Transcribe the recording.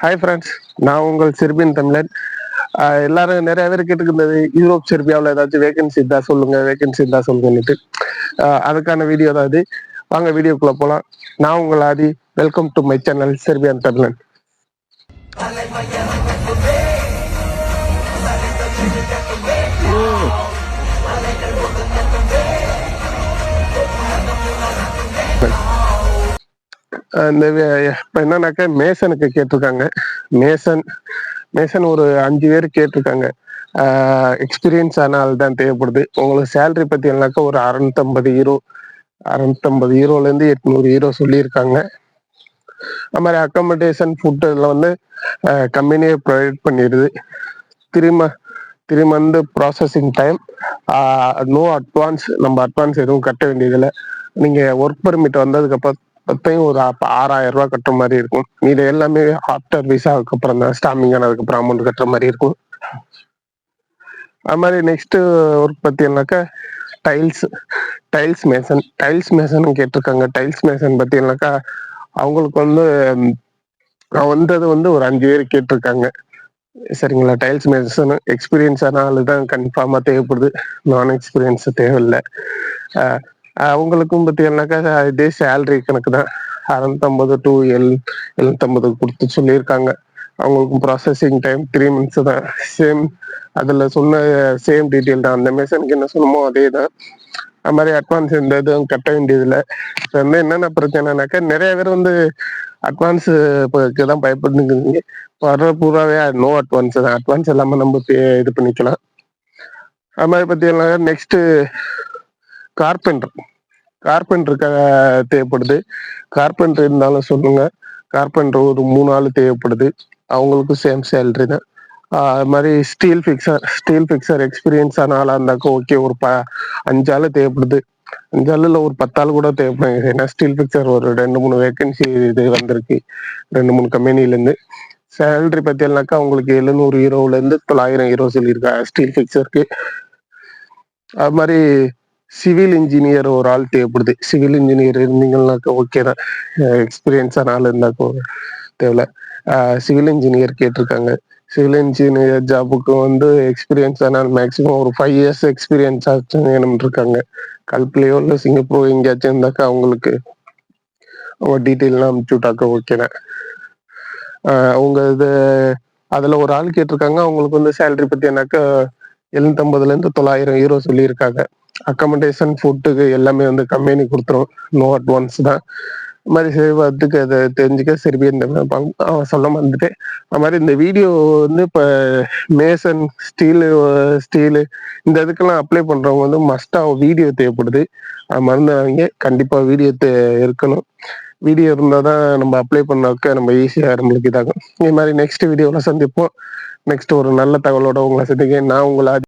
Hi friends நான் உங்கள் Serbian தமிழன் எல்லாரும் நிறைய பேர் கேட்டுக்கிருந்தது யூரோப் செர்பியாவில் ஏதாச்சும் வேகன்சி இருந்தா சொல்லுங்க வேகன்சி இருந்தா சொல்லுங்கன்னுட்டு. ஆஹ் அதுக்கான வீடியோ தான் வாங்க வீடியோக்குள்ள போகலாம் நான் உங்கள் Aadhi. Welcome to my channel Serbian தமிழன் இந்த வே- இப்ப என்னன்னாக்கா மேசனுக்கு கேட்டிருக்காங்க. மேசன் மேசன் ஒரு அஞ்சு பேர் கேட்டிருக்காங்க. எக்ஸ்பீரியன்ஸ் ஆனால் தான் தேவைப்படுது. உங்களுக்கு சேலரி பத்தி என்னாக்கா ஒரு அறுநூத்தம்பது ஹீரோ அறுநூத்தம்பது ஹீரோல இருந்து எட்நூறு ஹீரோ சொல்லியிருக்காங்க. அது மாதிரி அக்காமடேஷன் ஃபுட் எல்லாம் வந்து கம்பெனியே ப்ரொவைட் பண்ணிடுது. திரும்ப three month processing time no advance நம்ம அட்வான்ஸ் எதுவும் கட்ட வேண்டியதில்லை. நீங்க ஒர்க் பர்மிட் வந்ததுக்கு அப்புறம் ஒரு ஆறாயிரம் ரூபாய் கட்டுற மாதிரி இருக்கும். இது எல்லாமே ஆஃப்டர் விசாவுக்கு அப்புறம் தான் ஸ்டாம்பிங் ஆனதுக்கு அப்புறம் அமௌண்ட் கட்டுற மாதிரி இருக்கும். அது மாதிரி நெக்ஸ்ட் ஒர்க் பார்த்தீங்கன்னாக்கா tiles tiles mason tiles mason கேட்டிருக்காங்க. டைல்ஸ் மேசன் பார்த்தீங்கன்னாக்கா அவங்களுக்கு வந்து நான் வந்தது வந்து ஒரு அஞ்சு பேர் கேட்டிருக்காங்க. சரிங்களா? டைல்ஸ் மேசன் எக்ஸ்பீரியன்ஸ் ஆனால் தான் கன்ஃபார்மாக தேவைப்படுது. நான் எக்ஸ்பீரியன்ஸ் தேவையில்லை அவங்களுக்கும் பார்த்தீங்கன்னாக்கா இதே சேலரி கணக்கு தான். அறுநூத்தம்பது டு எல் எழுநூத்தம்பது கொடுத்து சொல்லியிருக்காங்க. அவங்களுக்கும் ப்ராசஸிங் டைம் த்ரீ மந்த்ஸ் தான். சேம் அதில் சொன்ன சேம் டீட்டெயில் தான். அந்த மெஷனுக்கு என்ன சொன்னமோ அதே தான். அது மாதிரி அட்வான்ஸ் எந்த இதுவும் கட்ட வேண்டியதில்லை. இப்போ வந்து என்னென்ன பிரச்சனைனாக்கா நிறைய பேர் வந்து அட்வான்ஸ் இப்போ தான் பயப்படுங்க வர்ற பூராவே நோ அட்வான்ஸ் தான். அட்வான்ஸ் இல்லாமல் நம்ம இது பண்ணிக்கலாம். அது மாதிரி பார்த்தீங்கன்னா நெக்ஸ்ட்டு கார்பெண்டர் கார்பெண்டருக்கு தேவைப்படுது. கார்பெண்டர் இருந்தாலும் சொல்லுங்க. கார்பெண்டர் ஒரு மூணு ஆள் தேவைப்படுது. அவங்களுக்கும் சேம் சேலரி தான். அது மாதிரி steel fixer steel fixer experience ஆன ஆளாக இருந்தாக்கா ஓகே ஒரு ப அஞ்சு ஆள் தேவைப்படுது. அஞ்சு ஒரு பத்தாள் கூட தேவைப்படுது. ஏன்னா ஸ்டீல் ஃபிக்சர் ஒரு ரெண்டு மூணு வேகன்சி இது வந்திருக்கு. ரெண்டு மூணு கம்பெனிலேருந்து சேலரி பார்த்தீங்கன்னாக்கா அவங்களுக்கு எழுநூறு ஹீரோல தொள்ளாயிரம் ஹீரோ சொல்லியிருக்கா ஸ்டீல் ஃபிக்சருக்கு அது மாதிரி சிவில் இன்ஜினியர் ஒரு ஆள் தேவைப்படுது. சிவில் இன்ஜினியர் இருந்தீங்கன்னாக்கா ஓகே தான். எக்ஸ்பீரியன்ஸான ஆள் இருந்தாக்கோ தேவையில்ல. சிவில் இன்ஜினியர் கேட்டிருக்காங்க. சிவில் இன்ஜினியர் ஜாபுக்கு வந்து எக்ஸ்பீரியன்ஸ் ஆனால் மேக்ஸிமம் ஒரு ஃபைவ் இயர்ஸ் எக்ஸ்பீரியன்ஸ் ஆச்சு இருக்காங்க கல்பிலையோ இல்லை சிங்கப்பூர் எங்கேயாச்சும் இருந்தாக்கா அவங்களுக்கு அவங்க டீட்டெயிலாம் அனுப்பிச்சு விட்டாக்கா ஓகேண்ணே அவங்க இது அதில் ஒரு ஆள் கேட்டிருக்காங்க. அவங்களுக்கு வந்து சேலரி பற்றி எழுநூத்தம்பதுல எழுநூத்தம்பதுலேருந்து தொள்ளாயிரம் யூரோ சொல்லியிருக்காங்க. அக்கமடேஷன் ஃபுட்டுக்கு எல்லாமே வந்து கம்பெனி கொடுத்துரும். நோ அட்வான்ஸ் தான். இது மாதிரி செய்வதுக்கு அதை தெரிஞ்சுக்க செர்பியன் அவன் சொல்ல வந்துட்டு அது மாதிரி இந்த வீடியோ வந்து இப்போ மேசன் ஸ்டீலு ஸ்டீலு இந்த இதுக்கெல்லாம் அப்ளை பண்ணுறவங்க வந்து மஸ்டாக வீடியோ தேவைப்படுது. அது மறந்துடாதீங்க. கண்டிப்பாக வீடியோ தே இருக்கணும். வீடியோ இருந்தால் தான் நம்ம அப்ளை பண்ணாக்க நம்ம ஈஸியாக நம்மளுக்கு இதாகும். இது மாதிரி நெக்ஸ்ட் வீடியோவில் சந்திப்போம். நெக்ஸ்ட் ஒரு நல்ல தகவலோட உங்களை சந்திக்க நான் உங்களை